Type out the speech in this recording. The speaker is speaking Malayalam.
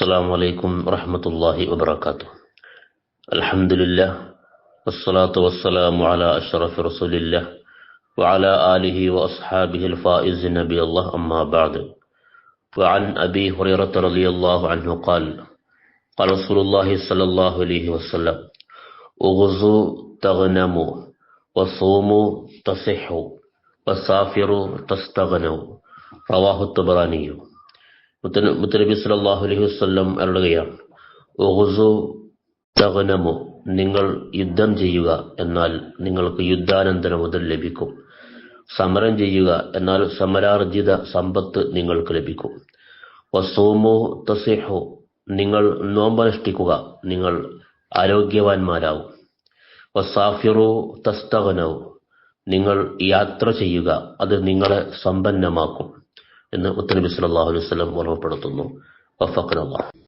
السلام عليكم ورحمة الله وبركاته الحمد لله والصلاة والسلام على أشرف رسول الله وعلى آله وأصحابه الفائز نبي الله أما بعد وعن أبي هريرة رضي الله عنه قال قال رسول الله صلى الله عليه وسلم اغزوا تغنموا وصوموا تصحوا وسافروا تستغنوا رواه الطبراني മുത്തനബി സല്ലല്ലാഹു അലൈഹി വസല്ലം അരുളുകയാണ്. ഒഹുസു തഗ്നമു. നിങ്ങൾ യുദ്ധം ചെയ്യുക എന്നാൽ നിങ്ങൾക്ക് യുദ്ധാനന്തരം മുതൽ ലഭിക്കും. സമരം ചെയ്യുക എന്നാൽ സമരാർജിത സമ്പത്ത് നിങ്ങൾക്ക് ലഭിക്കും. വസോമോ തസേഹോ. നിങ്ങൾ നോമ്പനുഷ്ഠിക്കുക. നിങ്ങൾ ആരോഗ്യവാന്മാരാവും. വസാഫിറോ തസ്തകനോ നിങ്ങൾ യാത്ര ചെയ്യുക. അത് നിങ്ങളെ സമ്പന്നമാക്കും. എന്ന് മുത്തനബി സല്ലല്ലാഹു അലൈഹി വസല്ലം ഓർമ്മപ്പെടുത്തുന്നു. വഫഖനല്ലാഹ്.